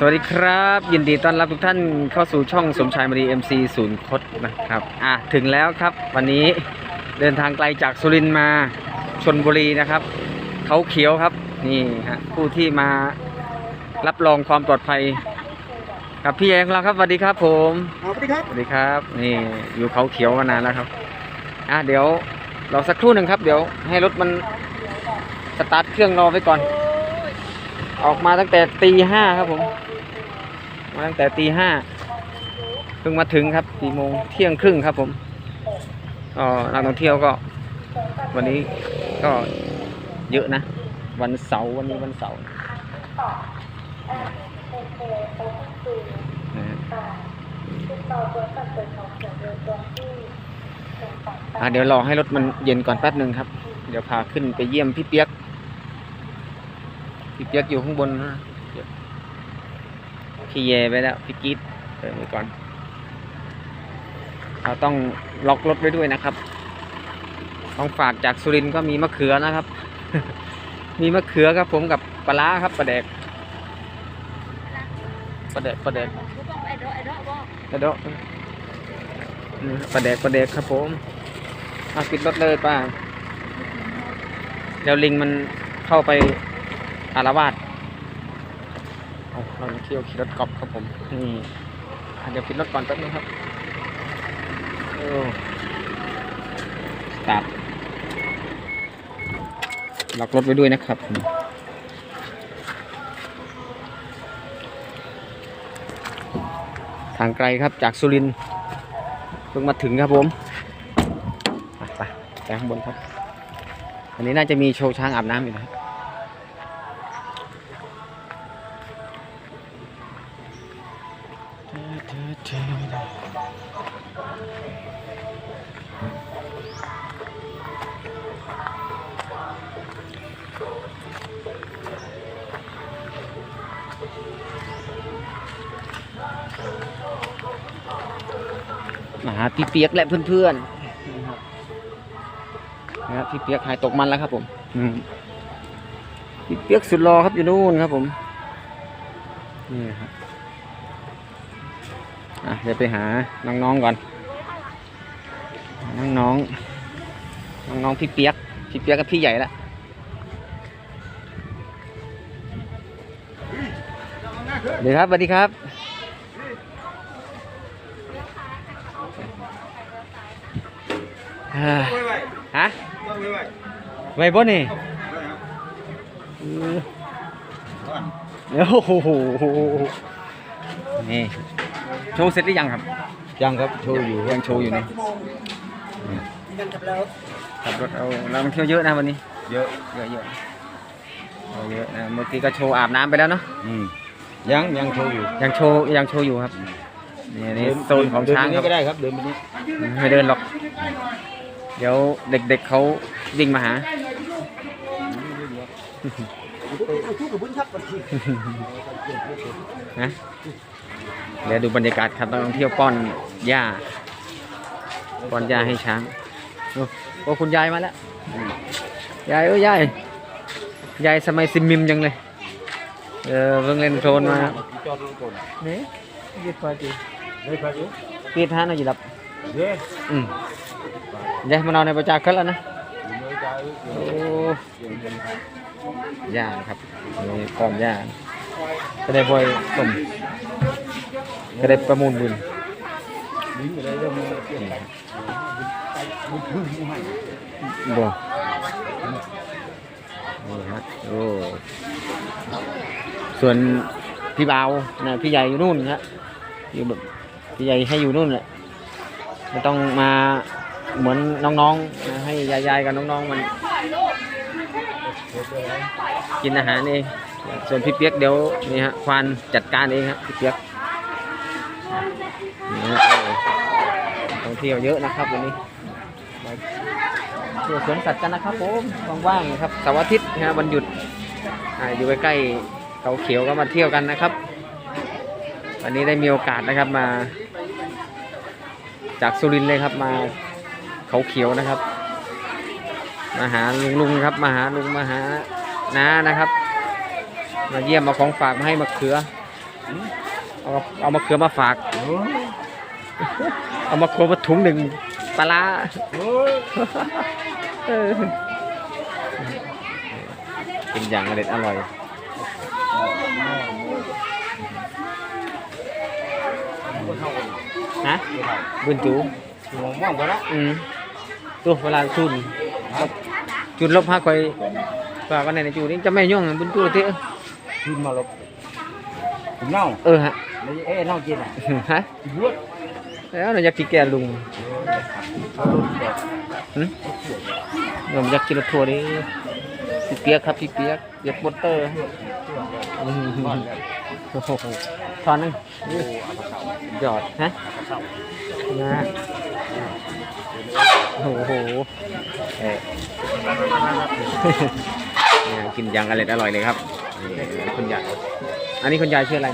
สวัสดีครับ ยินดีต้อนรับทุกท่านเข้าสู่ช่องสมชายมารีเอ็มซีศูนย์คดนะครับอะถึงแล้วครับ วันนี้เดินทางไกลจากสุรินทร์มาชนบุรีนะครับเขาเขียวครับนี่ฮะผู้ที่มารับรองความปลอดภัยกับพี่เองเราครับสวัสดีครับ ผมสวัสดีครับสวัสดีครับนี่อยู่เขาเขียวมานานแล้วครับอะเดี๋ยวรอสักครู่หนึ่งครับ เดี๋ยวให้รถมันสตาร์ทเครื่องรอไว้ก่อนออกมาตั้งแต่ตีห้าครับผม มาตั้งแต่ตีห้าเพิ่งมาถึงครับกี่โมงเที่ยงครึ่งครับผมก็นักท่องเที่ยวก็ วันนี้ก็เยอะนะ วันเสาร์วันนี้วันเสาร์อะเดี๋ยวรอให้รถมันเย็นก่อนแป๊บหนึ่งครับ เดี๋ยวพาขึ้นไปเยี่ยมพี่เปียก พี่เปียกอยู่ข้างบนนะ พี่เยไปแล้วพี่กีดเปิดไว้ก่อน เราต้องล็อกรถไว้ด้วยนะครับต้องฝากจากสุรินก็มีมะเขือนะครับ มีมะเขือครับผมกับปลาร้าครับปลาแดกปลาแดกปลาแดกปลาดอกปลาแดกปลาแดกครับผมเอาปิดรถเลยป้าเดี๋ยวลิงมันเข้าไปอารวาส เอาเราเที่ยวขี่รถกอล์ฟครับผม นี่อะเดี๋ยวปิดรถก่อนแป๊บนึงครับโอ้สตาร์ทล็อกรถไว้ด้วยนะครับทางไกลครับจากสุรินทร์เพิ่งมาถึงครับผมไปไปข้างบนครับวันนี้น่าจะมีโชว์ช้างอาบน้ำอยู่นะครับ หาพี่เปียกและเพื่อนๆนะครับนะครับพี่เปียกหายตกมันแล้วครับผมอืมพี่เปียกสุดรอครับอยู่นู่นครับผมนี่ครับอะเดี๋ยวไปหาน้องๆก่อนน้องๆน้องๆพี่เปียกพี่เปียกกับพี่ใหญ่ละเดี๋ยวครับสวัสดีครับ อ่า ฮะไว้บ่นี่โอ้โหนี่โชว์เสร็จหรือยังครับ ยังครับโชว์อยู่ยังโชว์อยู่นี่ขับรถเอาเราเที่ยวเยอะนะวันนี้ เยอะเยอะเยอะเอาเยอะนะเมื่อกี้ก็โชว์อาบน้ำไปแล้วเนาะอืมยังยังโชว์อยู่ยังโชว์ยังโชว์อยู่ครับนี่นี่โซนของเดินช้างไปคนี้รับก็ได้ครับเดินไปนี้ไม่เดินหรอก เดี๋ยวเด็กๆเขาวิ่งมาหา นะเดี๋ยวดูบรรยากาศครับนักท่องเที่ยวป้อนหญ้าป้อนหญ้าให้ช้างโอ้โอ้คุณยายมาแล้ว ยายเอ้ยยาย ยายสมัยซิมมิมจังเลย เออเพิ่งเล่นโครนมาครับจอดรถก่อนนี่ยืดพอดีเลยครับอยู่ปีท่านเอาอยู่หลับเด้อืม ยายมานอนในประจากรแล้วนะเลยจ้าโอ้หญ้าครับนี่ป้อนหญ้าก็ได้บ่อยต้มก็ได้ประมูลบุญบ่นี่ฮะโอ้ส่วนพี่เบานะพี่ใหญ่อยู่นู่นฮะอยู่แบบพี่ใหญ่ให้อยู่นู่นแหละไม่ต้องมา เหมือนน้องๆนะให้ยายๆกับน้องๆมันกินอาหารเองส่วนพี่เปียกเดี๋ยวนี่ฮะควานจัดการเองครับพี่เปียกนี่ฮะโอ้ท่องเที่ยวเยอะนะครับวันนี้มาเที่ยวสวนสัตว์กันนะครับผมว่างๆนะครับเสาร์อาทิตย์นะวันหยุดอ่าอยู่ใกล้ๆเขาเขียวก็มาเที่ยวกันนะครับ วันนี้ได้มีโอกาสนะครับมา จากสุรินทร์เลยครับมา เขาเขียวนะครับ มาหาลุงลุงครับ มาหาลุงมาหาน้านะครับ มาเยี่ยมมาของฝากมาให้มะเขือ เอาเอามาเขือมาฝากโอ้ยเอามาโคมาถุงหนึ่งปลาร้าโอ้ยเออเป็นอย่างอร่อยอร่อยฮะบุญจูมองมองไปแล้วอืม ตัวเวลาจุนจุนลบห้าคอยฝากกันในจูนี่จะไม่ย่องบุญจูเถอะขึ้นมาลบผมเน่าเออฮะแล้วเอ๊ะเน่ากินอะฮะกินด้วยแล้วเราอยากกินแกงลุงเขาลุ้นแบบหึเราอยากกินรถทัวร์ดิพี่เปียกครับพี่เปียกเปียกบดเตอร์อืมก้อนแล้วโอ้โหทอนหนึงโอ้เอาไปเข่าหยอดฮะเอาไปเข่านะ โอ้โหเอ๊ะเนี่ยกินอย่างอร่อยอร่อยเลยครับนี่คุณยายอันนี้คุณยายชื่ออะไร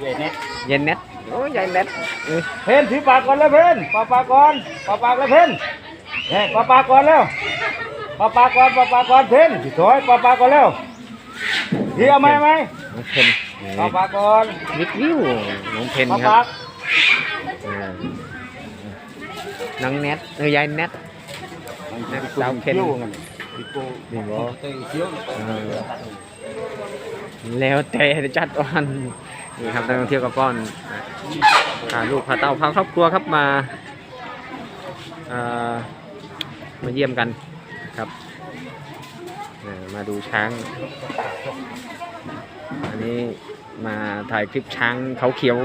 เย็นเน็ตเย็นเน็ตโอ้ยยายเน็ตเอ้ยเพนถือปากก่อนแล้วเพนปาปากก่อนปาปากแล้วเพนเฮ้ยปาปากก่อนแล้วปาปากก่อนปาปากก่อนเพนถอยปาปากก่อนแล้วทีเอาไหมไหมน้องเพนปาปากก่อนวิกวิวน้องเพนปาครัปาบกอ่า น้องเน็ตเออยายเน็ตสาวเพนติโก้นี่บอเตยเชี่ยวแล้วแต่จะจัดวันนี่ครับนักท่องเที่ยวกับก้อนพาลูกพาเต้าพาครอบครัวครับมาเอ่อมาเยี่ยมกันครับเอ่อมาดูช้าง อันนี้มาถ่ายคลิปช้างเขาเขียว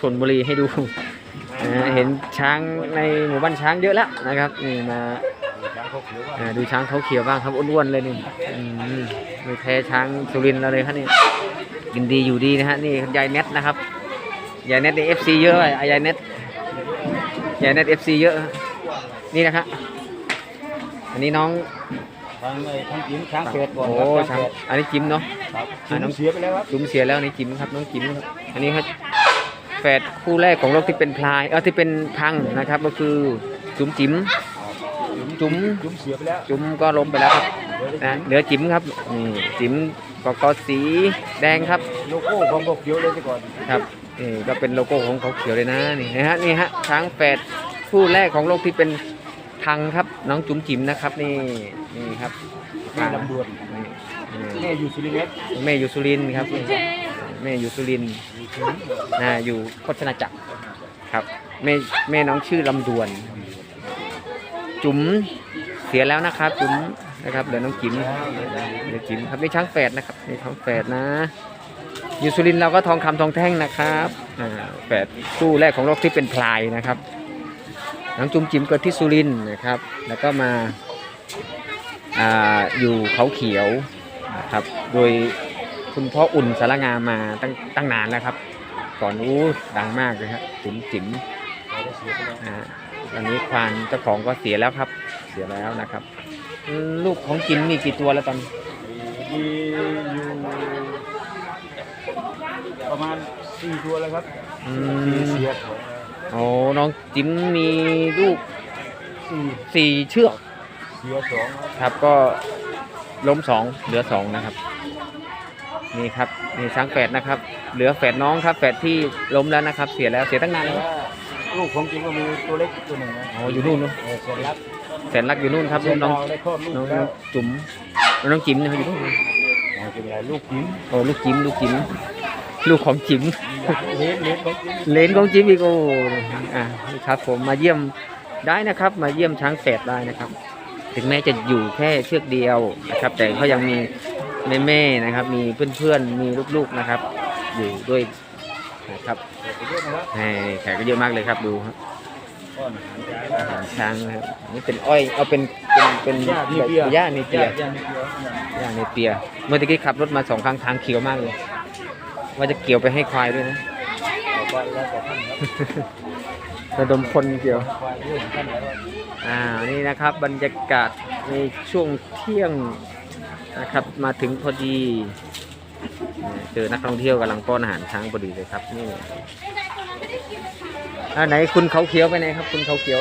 ชนบุรีให้ดู เอ่อเห็นช้างในหมู่บ้านช้างเยอะแล้วนะครับนี่มาช้างเขาเขียวว่าเอ่อดูช้างเขาเขียวบ้างครับอ้วนๆเลยนี่อืมไม่แพ้ช้างสุรินทร์เราเลยครับนี่กินดีอยู่ดีนะฮะนี่ยายเน็ตนะครับยายเน็ตในเอฟซีเยอะเลยอะยายเน็ตยายเน็ตเอฟซีเยอะ นี่นะครับอันนี้น้องทางไอ้ทางจิ้มช้างเฟดก่อนโอ้ครับช้างอันนี้จิมเนาะครับอ่าน้น้อองงเสียไปแล้วครับจุ๋มเสียแล้วนี่จิมครับน้องจิมครับอันนี้ครับ แฝดคู่แรกของโลกที่เป็นพลายเออที่เป็นพังนะครับ ก็คือจุ๋มจิ๋มจุ๋มจุ๋มเสียไปแล้วจุ๋มก็ล้มไปแล้วครับนะเหลือจิ๋มครับนี่จิ๋มกกสีแดงครับโลโก้ของเขาเขียวเลยไปก่อนครับนี่ก็เป็นโลโก้ของเขาเขียวเลยนะนี่นะฮะนี่ฮะช้างแฝดคู่แรกของโลกที่เป็นพังครับ น้องจุ๋มจิ๋มนะครับ นี่นี่ครับแม่ลำดวนนี่นี่แม่อยู่สุรินทร์เวชแม่อยู่สุรินทร์ครับ แม่อยู่สุรินทร์นะอยู่พจนาจักรครับแม่แม่น้องชื่อลำดวน จุ๋มเสียแล้วนะครับ จุ๋มนะครับเดี๋ยวน้องจิ๋มเดี๋ยวจิ๋มครับนี่ช้างแฝดนะครับนี่ช้างแฝดนะอยู่สุรินทร์เราก็ทองคำทองแท่งนะครับแฝดคู่แรกของโลกที่เป็นพลายนะครับน้องจุ๋มจิ๋มเกิดที่สุรินทร์นะครับ แล้วก็มาอ่าอยู่เขาเขียวนะครับ โดย คุณพ่ออุ่นสารงามมาตั้งตั้งนานแล้วครับ ก่อนอู้ดังมากเลยครับจุ๋มจิ๋มอ่าอันนี้ควานเจ้าของก็เสียแล้วครับ เสียแล้วนะครับอืมลูกของจิมมีกี่ตัวแล้วตอนมีอยู่ประมาณสี่ตัวแล้วครับอืสี่มเสียของโอ้น้องจิมมีลูกสี่สี่เชือกเสียสองครับก็ล้มสองเหลือสองนะครับ นี่ครับนี่ช้างแฝดนะครับ เหลือแฝดน้องครับแฝดที่ล้มแล้วนะครับ เสียแล้วเสียตั้งนานแต่แล้วว่าลูกของจริงก็มีตัวเล็กตัวหนึ่งนะอ๋ออยู่นู่นเนอะเออส่วนรักแสนรักอยู่นู่นครับส่วนน้องดาวได้คลอดลูกน้องแล้วจุ๋มน้องจิ๋มนะครับอยู่นู่นอ๋อจะเป็นอะไรลูกจิ้มโอ้ลูกจิ๋มลูกจิ๋มลูกของจิ๋มเลี้ยงเลี้ยงของจิ้มเลนของจิมอีกโอ้อะนี่ครับผมมาเยี่ยมได้นะครับ มาเยี่ยมช้างแฝดได้นะครับ ถึงแม้จะอยู่แค่เชือกเดียวนะครับ แต่เขายังมี แม่ๆนะครับ มีเพื่อนๆมีลูกๆนะครับ อยู่ด้วยนะครับไปเยอะนะครับนี่แขกก็เยอะมากเลยครับดูครับก้อนอาหารใจอาหารช้างนะครับนี่เป็นอ้อยเอาเป็นเป็นเป็นหญ้านี่เปียหญ้าในเปียย่านี่เปียหญ้าในเปีย เมื่อตะกี้ขับรถมาสองข้างทางเขียวมากเลย ว่าจะเกี่ยวไปให้ควายด้วยนะต่อไปแล้วแต่ท่านครับระดมคนเกี่ยวควายเรื่องของท่านแล้วอ่านี่นะครับ บรรยากาศในช่วงเที่ยง นะครับ มาถึงพอดีเจอนักท่องเที่ยวกำลังป้อนอาหารช้างพอดีเลยครับนี่อ่าไหนคุณเขาเขียวไปไหนครับ คุณเขาเขียว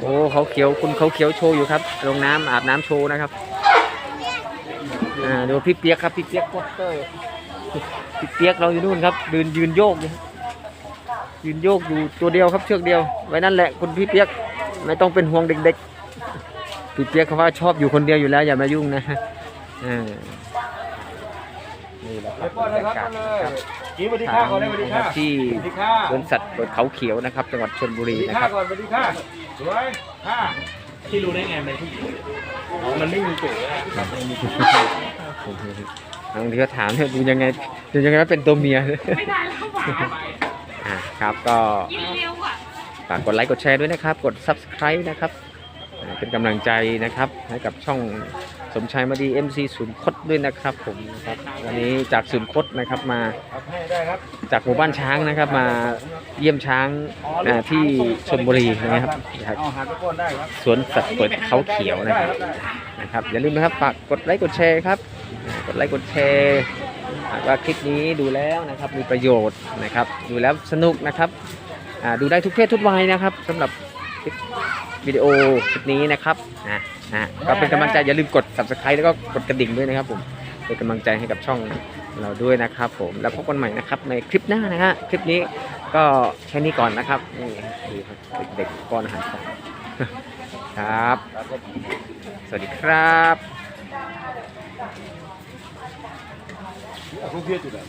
โอ้เขาเขียวคุณเขาเขียวโชว์อยู่ครับ ลงน้ำอาบน้ำโชว์นะครับอ่าดูพี่เปียกครับพี่เปียกโปสเตอร์พี่เปียกเราอยู่นู่นครับยืนยืนโยกอยู่ยืนโยกอยู่ตัวเดียวครับเชือกเดียว ไว้นั่นแหละคุณพี่เปียกไม่ต้องเป็นห่วงเด็กๆพี่เปียกเขาว่าชอบอยู่คนเดียวอยู่แล้วอย่ามายุ่งนะ อ่านี่แหละคไปรับป้อนเลยครับบรรยากาศป้อนเลนะยครับกี้สวัสดีค่ะก่อนเลยสวัสดีนะคค่ะรับที่สวัสดีค่ะสวนสัตว์เปิดเขาเขียวนะครับ จังหวัดชลบุสรีวัสดีนะค่ะครับ ก่อนสวัสดีค่ะสวยค่ะที่รู้ได้ไงมันผู้หญิงอ๋อมันไม่มีจุดอะบางทีก็ถามเนี่ยดูยังไงดูยังไงว่าเป็นตัวเมีย ไม่ได้แล้วหวานอ่าครับก็กินเร็วอะ ฝากกดไลค์กดแชร์ด้วยนะครับ กด subscribe นะครับอ่าเป็นกำลังใจนะครับให้กับช่อง สมชายมาดี MC ศูนย์คดด้วยนะครับผมนะครับวันนี้จากศูนย์คดนะครับมาครับให้ได้ครับจากหมู่บ้านช้างนะครับ มาเยี่ยมช้างอ่าที่ชลบุรีนะครับนะครับเอาหาตะก้นได้ครับสวนสัตว์เปิดเขาเขียวนะครับได้นะครับ อย่าลืมนะครับฝากกดไลค์กดแชร์ครับอ่ากดไลค์กดแชร์หากว่าคลิปนี้ดูแล้วนะครับมีประโยชน์นะครับ ดูแล้วสนุกนะครับอ่าดูได้ทุกเพศทุกวัยนะครับสำหรับคลิป วิดีโอคลิปนี้นะครับนะนะก็เป็นกำลังใจอย่าลืมกด subscribe แล้วก็กดกระดิ่งด้วยนะครับผมเป็นกำลังใจให้กับช่องเราด้วยนะครับ ผมแล้วพบกันใหม่นะครับในคลิปหน้านะฮะคลิปนี้ก็แค่นี้ก่อนนะครับนี่ครับเด็กๆป้อนอาหารสัตว์ครับ สวัสดีครับทุกเพียจุดเลย